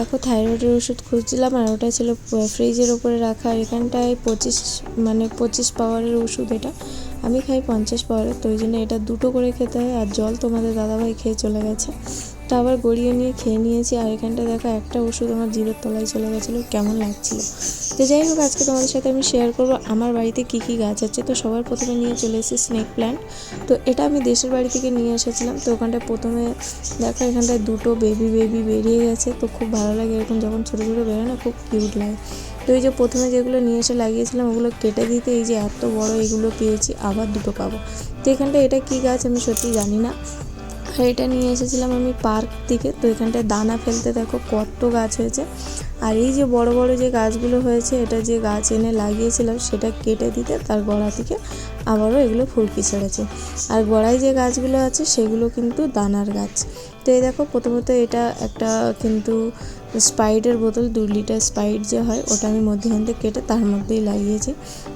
দেখো থাইরয়েডের ওষুধ খুঁজছিলাম আর ওটা ছিল ফ্রিজের ওপরে রাখা। এখানটায় পঁচিশ মানে পঁচিশ পাওয়ারের ওষুধ এটা। আমি খাই পঞ্চাশ পাওয়ারের, তো ওই জন্য এটা দুটো করে খেতে হয়। আর জল তোমাদের দাদাভাই খেয়ে চলে গেছে। তো আবার গড়িয়ে নিয়ে খেয়ে নিয়েছি। আর এখানটা দেখো একটা ওষুধ আমার জিভের তলায় চলে গেছিল, কেমন লাগছিল। তো যাই হোক, আজকে তোমাদের সাথে আমি শেয়ার করব আমার বাড়িতে কী কী গাছ আছে। তো সবার প্রথমে নিয়ে চলে এসেছি স্নেক প্ল্যান্ট তো এটা আমি দেশের বাড়ি থেকে নিয়ে এসেছিলাম। তো ওখানটায় প্রথমে দেখো এখানটায় দুটো বেবি বেবি বেরিয়ে গেছে। তো খুব ভালো লাগে এরকম যখন ছোটো ছোটো বেরোয় না, খুব কিউট লাগে। তো এই যে প্রথমে যেগুলো নিয়ে এসে লাগিয়েছিলাম, ওগুলো কেটে দিতে এই যে এত বড় এগুলো পেয়েছি, আবার দুটো পাবো। তো এখানটা এটা কী গাছ আমি সত্যি জানি না। এটা নিয়ে এসেছিলাম আমি পার্ক থেকে তো এখানটায় দানা ফেলতে দেখো কত গাছ হয়েছে। আর এই যে বড় বড় যে গাছগুলো হয়েছে, এটা যে গাছ এনে লাগিয়েছিলাম, সেটা কেটে দিতে তার গোড়া থেকে আবারও এগুলো ফুরকি ছেড়েছে। আর গোড়ায় যে গাছগুলো আছে, সেগুলো কিন্তু দানার গাছ। তো এই দেখো, প্রথমত এটা একটা কিন্তু স্পাইডের বোতল দু লিটার স্পাইড যে হয়, ওটা আমি মধ্যখান থেকে কেটে তার মধ্যেই লাগিয়েছি।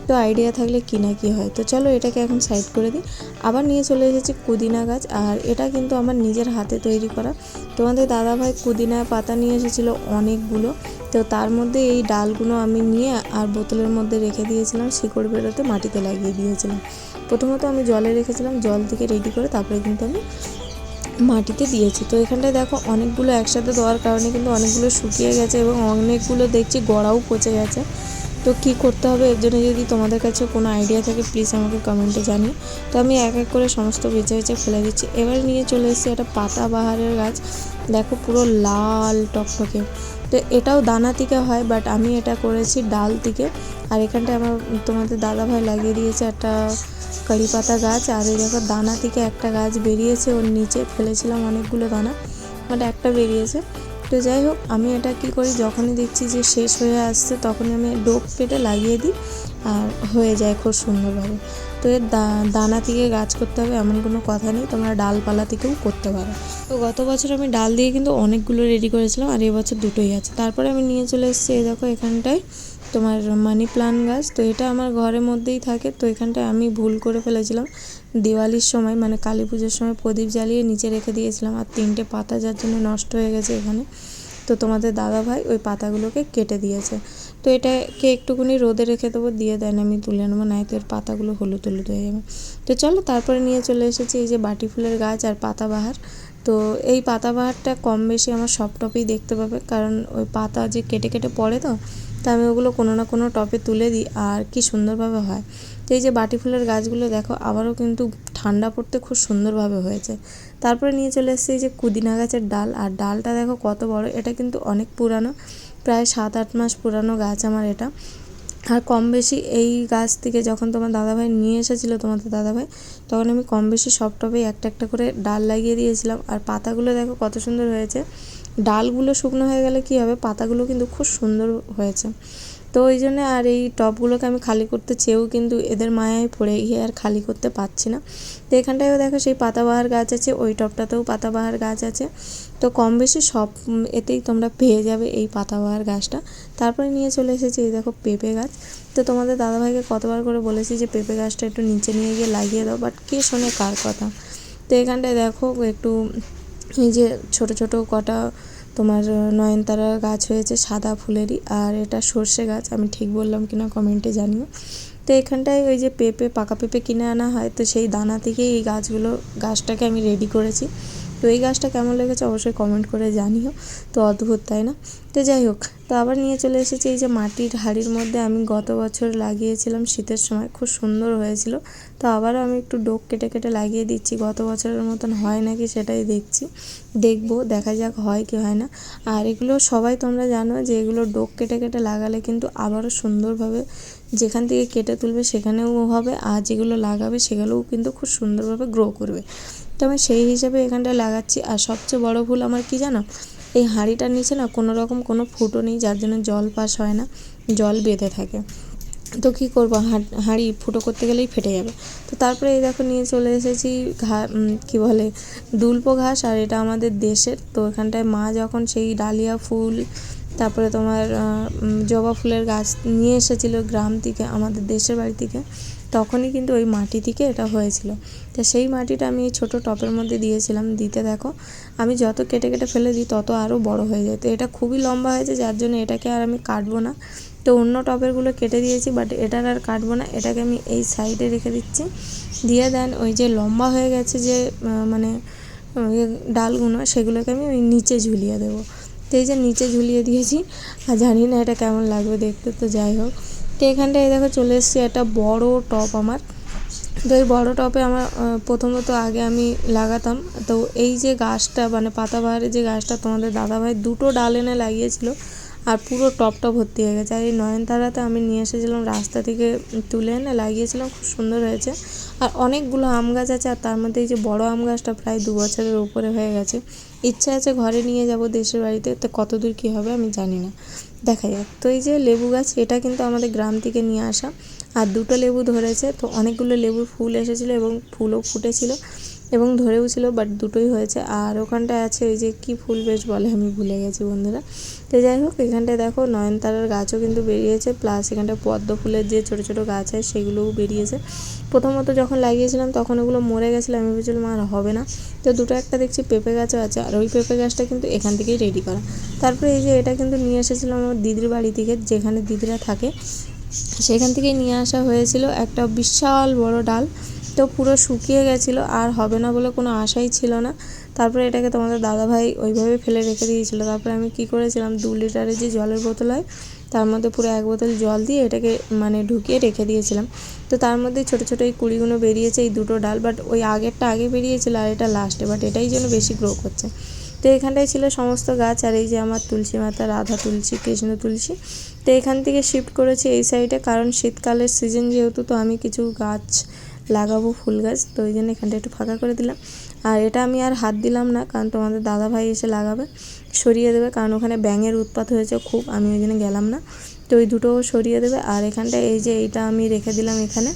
তো আইডিয়া থাকলে কী না কী হয়? তো চলো এটাকে এখন সাইড করে দিই। আবার নিয়ে চলে এসেছি পুদিনা গাছ, আর এটা কিন্তু আমার নিজের হাতে তৈরি করা। তোমাদের দাদাভাই পুদিনা পাতা নিয়ে এসেছিল অনেকগুলো। তো তার মধ্যে এই ডালগুলো আমি নিয়ে আর বোতলের মধ্যে রেখে দিয়েছিলাম, শিকড় বেরোতে মাটিতে লাগিয়ে দিয়েছিলাম। প্রথমত আমি জলে রেখেছিলাম, জল থেকে রেডি করে তারপরে কিন্তু আমি মাটিতে দিয়েছি। তো এখানটায় দেখো অনেকগুলো একসাথে দেওয়ার কারণে কিন্তু অনেকগুলো শুকিয়ে গেছে এবং অনেকগুলো দেখছি গড়াও পচে গেছে। তো কী করতে হবে? এর জন্য যদি তোমাদের কাছে কোনো আইডিয়া থাকে প্লিজ আমাকে কমেন্টে জানিও। তো আমি এক এক করে সমস্ত বেছে বেছে ফেলে দিচ্ছি। এবার নিয়ে চলে এসেছি একটা পাতা বাহারের গাছ। দেখো পুরো লাল টকটকে। তো এটাও দানা থেকে হয় বাট আমি এটা করেছি ডাল থেকে। আর এখানটায় আমার তোমাদের দাদাভাই লাগিয়ে দিয়েছে একটা কারি পাতা গাছ। আর এই দেখো দানা থেকে একটা গাছ বেরিয়েছে ওর নিচে। ফেলেছিলাম অনেকগুলো দানা বাট একটা বেরিয়েছে। তো যাই হোক, আমি এটা কি করি, যখনই দেখছি যে শেষ হয়ে আসছে, তখনই আমি ডোক কেটে লাগিয়ে দিই আর হয়ে যায় খুব সুন্দরভাবে। তো এর দানা থেকে গাছ করতে হবে, এমন কোনো কথা নেই, তোমরা ডালপালা থেকেও করতে পারো। তো গত বছর আমি ডাল দিয়ে কিন্তু অনেকগুলো রেডি করেছিলাম, আর এবছর দুটোই আছে। তারপরে আমি নিয়ে চলে এসেছি, এই দেখো এখানটায় তোমার মানি প্লান্ট গাছ, তো এটা আমার ঘরের মধ্যেই থাকে, তো এখানটায় আমি ভুল করে ফেলেছিলাম। দিওয়ালির সময় মানে কালী পুজোর সময় প্রদীপ জ্বালিয়ে নিচে রেখে দিয়েছিলাম আর তিনটে পাতা যার জন্য নষ্ট হয়ে গেছে এখানে। তো তোমাদের দাদা ভাই ওই পাতাগুলোকে কেটে দিয়েছে। তো এটাকে একটুখানি রোদে রেখে দেবো, দিয়ে দেন আমি তুলে নেব তো এর পাতাগুলো হলুদ হলুদ হয়ে যাবে। তো চলো তারপরে নিয়ে চলে এসেছি এই যে বাটি ফুলের গাছ আর পাতাবাহার তো এই পাতাবাহারটা কম বেশি আমার সব টপেই দেখতে পাবে, কারণ ওই পাতা যে কেটে কেটে পড়ে তো, তা আমি ওগুলো কোনো না কোনো টপে তুলে দিই, আর কি সুন্দরভাবে হয়। তো এই যে বাটি ফুলের গাছগুলো দেখো, আবারও কিন্তু ঠান্ডা পড়তে খুব সুন্দরভাবে হয়েছে। তারপরে নিয়ে চলে এসেছে এই যে কুদিনা গাছের ডাল। আর ডালটা দেখো কত বড়, এটা কিন্তু অনেক পুরানো, প্রায় সাত আট মাস পুরানো গাছ আমার এটা। আর কম বেশি এই গাছ থেকে যখন তোমার দাদাভাই নিয়ে এসেছিল তোমাদের দাদাভাই, তখন আমি কম বেশি সব টবেই একটা একটা করে ডাল লাগিয়ে দিয়েছিলাম। আর পাতাগুলো দেখো কত সুন্দর হয়েছে। ডালগুলো শুকনো হয়ে গেলে কী হবে? পাতাগুলো কিন্তু খুব সুন্দর হয়েছে। তো ওই জন্য আর এই টবগুলোকে আমি খালি করতে চেয়েও কিন্তু এদের মায়ায় পড়ে গিয়ে আর খালি করতে পারছি না। তো এখানটায়ও দেখো সেই পাতাবাহার গাছ আছে, ওই টবটাতেও পাতাবাহার গাছ আছে। তো কম বেশি সব এতেই তোমরা পেয়ে যাবে এই পাতাবাহার গাছটা। তারপরে নিয়ে চলে এসেছি এই দেখো পেঁপে গাছ। তো তোমাদের দাদাভাইকে কতবার করে বলেছি যে পেঁপে গাছটা একটু নিচে নিয়ে গিয়ে লাগিয়ে দাও, বাট কে শোনে কার কথা। তো এখানটায় দেখো একটু এই যে ছোট ছোট কটা তোমার নয়নতারা গাছ হয়েছে সাদা ফুলেরই, আর এটা সর্ষে গাছ, আমি ঠিক বললাম কিনা কমেন্টে জানিও। তো এখানটায় ওই যে পেঁপে পাকা পেঁপে কিনে আনা হয়, তো সেই দানা থেকেই এই গাছগুলো, গাছটাকে আমি রেডি করেছি। তো এই গাছটা কেমন লেগেছে অবশ্যই কমেন্ট করে জানিও। তো অদ্ভুত, তাই না? তো যাই হোক, তো আবার নিয়ে চলে এসেছি এই যে মাটির হাড়ির মধ্যে। আমি গত বছর লাগিয়েছিলাম শীতের সময়, খুব সুন্দর হয়েছিল। তো আবারও আমি একটু ডোক কেটে কেটে লাগিয়ে দিচ্ছি। গত বছরের মতন হয় নাকি সেটাই দেখছি। দেখব, দেখা যাক হয় কি হয় না। আর এগুলো সবাই তোমরা জানো যে এগুলো ডোক কেটে কেটে লাগালে কিন্তু আবারও সুন্দরভাবে যেখান থেকে কেটে তুলবে সেখানেও হবে, আর যেগুলো লাগাবে সেগুলোও কিন্তু খুব সুন্দরভাবে গ্রো করবে। তো আমি সেই হিসাবে এখানটায় লাগাচ্ছি। আর সবচেয়ে বড় ভুল আমার কি জানো? এই হাঁড়িটার নিচে না কোনো রকম কোনো ফুটো নেই, যার জন্য জল পাস হয় না, জল বেঁধে থাকে। তো কী করব? হাঁড়ি ফুটো করতে গেলেই ফেটে যাবে। তো তারপরে এই দেখো নিয়ে চলে এসেছি ঘা কী বলে, দুল্প ঘাস, আর এটা আমাদের দেশের। তো এখানটায় মা যখন সেই ডালিয়া ফুল তারপরে তোমার জবা ফুলের গাছ নিয়ে এসেছিল গ্রাম থেকে, আমাদের দেশের বাড়ি থেকে। তখনই কিন্তু ওই মাটি থেকে এটা হয়েছিল। তো সেই মাটিটা আমি ছোটো টপের মধ্যে দিয়েছিলাম, দিতে দেখো। আমি যত কেটে কেটে ফেলে দিই, তত আরও বড় হয়ে যায়। তো এটা খুবই লম্বা হয়েছে, যার জন্য এটাকে আর আমি কাটবো না। তো অন্য টপেরগুলো কেটে দিয়েছি বাট এটার আর কাটবো না। এটাকে আমি এই সাইডে রেখে দিচ্ছি। দিয়ে দেন ওই যে লম্বা হয়ে গেছে যে মানে ডালগুলো সেগুলোকে আমি ওই নিচে ঝুলিয়ে দেবো। তো এই যে নিচে ঝুলিয়ে দিয়েছি। আর জানি না এটা কেমন লাগবে দেখতে, তো যাই হোক। তো এখানটায় দেখো চলে এসেছি একটা বড় টপ আমার। তো এই বড় টপে আমার প্রথমত আগে আমি লাগাতাম। তো এই যে গাছটা মানে পাতাবাহারের যে গাছটা তোমাদের দাদাভাই দুটো ডাল এনে লাগিয়েছিল আর পুরো টপটা ভর্তি হয়ে গেছে। আর এই নয়নতারাতে আমি নিয়ে এসেছিলাম, রাস্তা থেকে তুলে এনে লাগিয়েছিলাম, খুব সুন্দর হয়েছে। আর অনেকগুলো আম গাছ আছে, আর তার মধ্যে এই যে বড় আম গাছটা প্রায় দু বছরের উপরে হয়ে গেছে। ইচ্ছা আছে ঘরে নিয়ে যাব দেশের বাড়িতে, তো কত দূর কী হবে আমি জানি না। দেখা যাক। তো এই যে লেবু গাছ, এটা কিন্তু আমাদের গ্রাম থেকে নিয়ে আসা। আর দুটো লেবু ধরেছে, তো অনেকগুলো লেবুর ফুল এসেছিল এবং ফুলও ফুটেছিল। এবং ধরেও ছিল বাট দুটোই হয়েছে। আর ওখানটায় আছে ওই যে কি ফুল বেশ বলে, আমি ভুলে গেছি বন্ধুরা। তো যাই হোক, এখানটায় দেখো নয়নতারার গাছও কিন্তু বেরিয়েছে প্লাস এখানটায় পদ্ম ফুলের যে ছোটো ছোটো গাছ হয় সেগুলোও বেরিয়েছে। প্রথমত যখন লাগিয়েছিলাম, তখন ওগুলো মরে গেছিল, আমি ভেবেছিলাম, আর হবে না। তো দুটো একটা দেখছি পেঁপে গাছও আছে, আর ওই পেঁপে গাছটা কিন্তু এখান থেকেই রেডি করা। তারপরে এই যে এটা কিন্তু নিয়ে এসেছিলাম আমার দিদির বাড়ি থেকে, যেখানে দিদিরা থাকে। সেখান থেকেই নিয়ে আসা হয়েছিল একটা বিশাল বড় ডাল। তো পুরো শুকিয়ে গেছিল, আর হবে না বলে কোনো আশাই ছিল না। তারপরে এটাকে তোমাদের দাদাভাই ওইভাবে ফেলে রেখে দিয়েছিলো। তারপরে আমি কি করেছিলাম, দু লিটারের যে জলের বোতল হয়, তার মধ্যে পুরো এক বোতল জল দিয়ে এটাকে মানে ঢুকিয়ে রেখে দিয়েছিলাম। তো তার মধ্যে ছোটো ছোটো এই কুড়িগুলো বেরিয়েছে এই দুটো ডাল বাট ওই আগেরটা আগে বেরিয়েছিল আর এটা লাস্টে বাট এটাই যেন বেশি গ্রো করছে। তো এখানটায় ছিল সমস্ত গাছ, আর এই যে আমার তুলসী মাতা, রাধা তুলসী, কৃষ্ণ তুলসী, তো এখান থেকে শিফট করেছি এই সাইডে কারণ শীতকালের সিজন যেহেতু, তো আমি কিছু গাছ লাগাবো ফুল গাছ, তো ওই জন্য এখানটা একটু ফাঁকা করে দিলাম। আর এটা আমি আর হাত দিলাম না, কারণ তোমাদের দাদা ভাই এসে লাগাবে, সরিয়ে দেবে, কারণ ওখানে ব্যাঙের উৎপাত হয়েছে খুব, আমি ওই জন্য গেলাম না। তো ওই দুটো সরিয়ে দেবে, আর এখানটায় এই যে এইটা আমি রেখে দিলাম এখানে।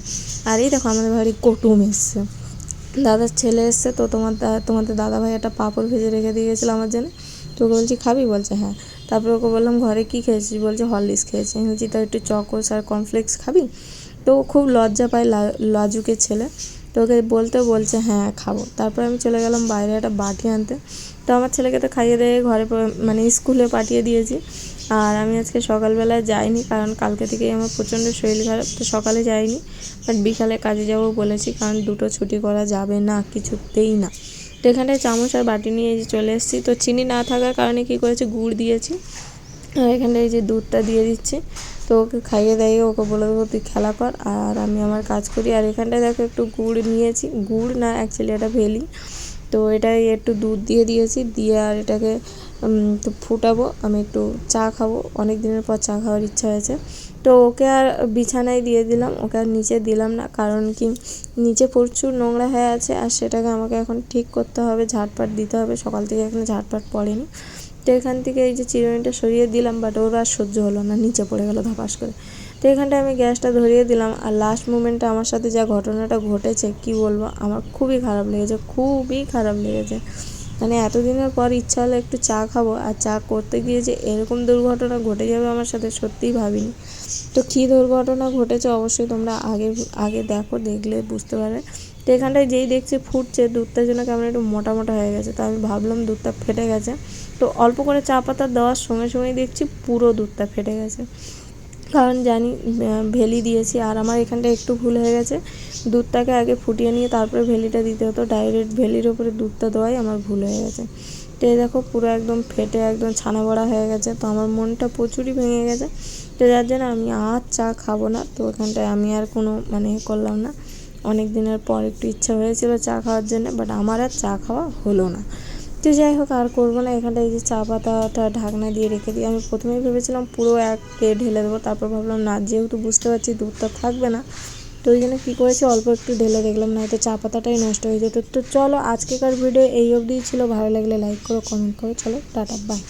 আর এই দেখো আমাদের বাড়ি কুটুম এসছে দাদার ছেলে এসছে, তো তোমার তোমাদের দাদা ভাই একটা পাঁপড় ভেজে রেখে দিয়ে গেছিল আমার জন্য। তো ওকে বলছি, খাবি? বলছে হ্যাঁ। তারপরে ওকে বললাম, ঘরে কী খেয়েছিস? বলছে, হরলিক্স খেয়েছি। আমি বলছি তাও একটু চকোস আর কর্নফ্লেক্স খাবি? তো খুব লজ্জা পায় লাজুকের ছেলে। তো ওকে বলতে বলছে হ্যাঁ খাব। তারপর আমি চলে গেলাম বাইরে একটা বাটি আনতে। তো আমার ছেলেকে তো খাইয়ে দিয়ে ঘরে মানে স্কুলে পাঠিয়ে দিয়েছি। আর আমি আজকে সকালবেলায় যাইনি, কারণ কালকে থেকেই আমার প্রচণ্ড শরীর খারাপ, তো সকালে যাইনি। বাট বিকালে কাজে যাব বলেছি, কারণ দুটো ছুটি করা যাবে না, কিছুতেই না। তো এখানটায় চামচ আর বাটি নিয়ে যে চলে এসেছি। তো চিনি না থাকার কারণে কী করেছি, গুড় দিয়েছি। আর এখানটায় এই যে দুধটা দিয়ে দিচ্ছি। তো ওকে খাইয়ে দাইয়ে ওকে বলে দেবো তুই খেলা কর। আর আমি আমার কাজ করি। আর এখানটায় দেখো একটু গুড় নিয়েছি। গুড় না অ্যাকচুয়ালি এটা ভেলি। তো এটাই একটু দুধ দিয়ে দিয়েছি। দিয়ে আর এটাকে তো ফুটাবো। আমি একটু চা খাব। অনেক দিনের পর চা খাওয়ার ইচ্ছা হয়েছে। তো ওকে আর বিছানায় দিয়ে দিলাম। ওকে আর নিচে দিলাম না। কারণ কি, নিচে প্রচুর নোংরা হয়ে আছে। আর সেটাকে আমাকে এখন ঠিক করতে হবে। ঝাড়পাট দিতে হবে। সকাল থেকে এখনও ঝাড়পাট পড়েনি। তো এখান থেকে এই যে চিরুনিটা সরিয়ে দিলাম বাট ওর আর সহ্য হলো না, নিচে পড়ে গেলো ধাপাস করে। তো এখানটায় আমি গ্যাসটা ধরিয়ে দিলাম, আর লাস্ট মোমেন্টে আমার সাথে যা ঘটনাটা ঘটেছে, কি বলব, আমার খুবই খারাপ লেগেছে, খুবই খারাপ লেগেছে। মানে এতদিনের পর ইচ্ছা হলো একটু চা খাব, আর চা করতে গিয়ে যে এরকম দুর্ঘটনা ঘটে যাবে আমার সাথে সত্যিই ভাবিনি। তো কী দুর্ঘটনা ঘটেছে অবশ্যই তোমরা আগে আগে দেখো, দেখলে বুঝতে পারবে। তো এখানটায় যেই দেখছি ফুটছে, দুধটা যেন কেমন একটু মোটা মোটা হয়ে গেছে। তো আমি ভাবলাম দুধটা ফেটে গেছে। তো অল্প করে চা পাতা দেওয়ার সঙ্গে সঙ্গেই দেখছি পুরো দুধটা ফেটে গেছে। কারণ জানি ভেলি দিয়েছি। আর আমার এখানটা একটু ভুল হয়ে গেছে। দুধটাকে আগে ফুটিয়ে নিয়ে তারপরে ভেলিটা দিতে হতো। ডাইরেক্ট ভেলির ওপরে দুধটা দেওয়াই আমার ভুল হয়ে গেছে। তো দেখো পুরো একদম ফেটে, একদম ছানা বড়া হয়ে গেছে। তো আমার মনটা প্রচুরই ভেঙে গেছে। তো যার জন্য আমি আর চা খাব না। তো ওখানটায় আমি আর কোনো মানে করলাম না। অনেক দিনের পর একটু ইচ্ছা হয়েছিল চা খাওয়ার জন্য বাট আমার আর চা খাওয়া হলো না। তো যাই হোক, আর করব না এখানটা এই যে চা পাতাটা ঢাকনা দিয়ে রেখে দিই আমি প্রথমেই ভেবেছিলাম পুরো একে ঢেলে দেবো, তারপর ভাবলাম না, যেহেতু বুঝতে পারছি দুধটা থাকবে না, তো ওই জন্য কী করেছি, অল্প একটু ঢেলে দেখলাম না হয়তো চা পাতাটাই নষ্ট হয়ে যেত। তো চলো, আজকেকার ভিডিও এই অবধিই ছিল, ভালো লাগলে লাইক করো কমেন্ট করো, চলো, টাটা বাই